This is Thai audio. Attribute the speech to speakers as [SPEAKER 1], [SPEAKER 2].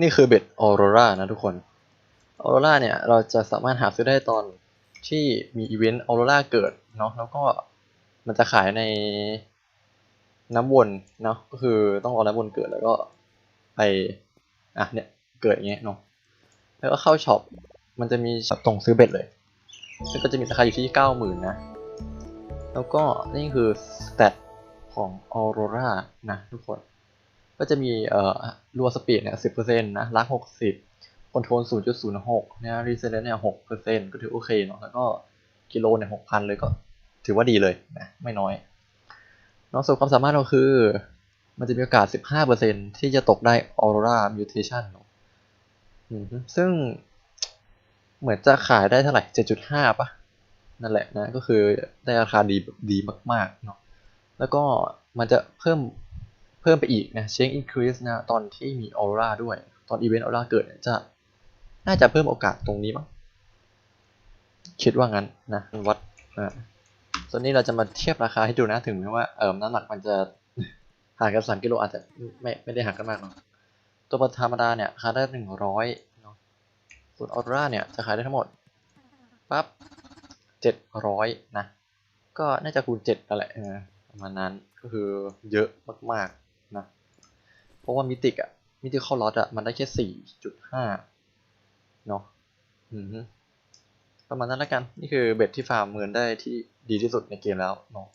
[SPEAKER 1] นี่คือเบ็ดออโรรานะทุกคนออโรราเนี่ยเราจะสามารถหาซื้อได้ตอนที่มีอีเวนต์ออโรราเกิดเนาะแล้วก็มันจะขายในน้ำวนเนาะก็คือต้องรอน้ำวนเกิดแล้วก็ไปอะเนี่ยเกิดอย่างเงี้ยเนาะแล้วก็เข้าช็อปมันจะมีช็อปตรงซื้อเบ็ดเลยซึ่งก็จะมีราคาอยู่ที่เก้าหมื่นนะ แล้วก็นี่คือสเตตของออโรรานะทุกคน ก็จะมีเอ่อรัวสปีดเนี่ยสิบเปอร์เซ็นต์นะลักหกสิบคอนโทรลศูนย์จุดศูนย์หกนะรีเซลเนี่ยหกเปอร์เซ็นต์ก็ถือโอเคเนาะแล้วก็กิโลเนี่ยหกพันเลยก็ถือว่าดีเลยนะไม่น้อยนอกส่วนความสามารถเราคือ มันจะมีโอกาสสิบห้าเปอร์เซ็นที่จะตกได้ออโรรามิวเทชันเนาะซึ่งเหมือนจะขายได้เท่าไหร่เจ็ดจุดห้าปะนั่นแหละนะ ก็คือได้ราคาดีดีมากๆเนาะแล้วก็มันจะเพิ่ม พิ่มไปอีกนะเช็คอินครีสนะตอนที่มีออร่าด้วย ตอนอีเวนต์ออร่าเกิดเนี่ยจะน่าจะเพิ่มโอกาสตรงนี้มั้งคิดว่างั้นนะวัดอ่าส่วนนี้เราจะมาเทียบราคาให้ดูนะถึงแม้ว่าเออน้ำหนักมันจะห่างกันสามกิโลอาจจะไม่ไม่ได้ห่างกันมากหรอกตัวธรรมดาเนี่ยราคาได้หนึ่งร้อยเนาะส่วนออร่าเนี่ยจะขายได้ทั้งหมดปั๊บเจ็ดร้อยนะ ก็น่าจะคูณเจ็ดนั่นแหละประมาณนั้นก็คือเยอะมากๆ นะ เพราะว่ามิติอะมิติเข้าล็อตอะมันได้แค่สี่จุดห้าเนาะอืมประมาณนั้นแล้วกัน นี่คือเบ็ดที่ฟาร์มเงินได้ที่ดีที่สุดในเกมแล้วเนาะ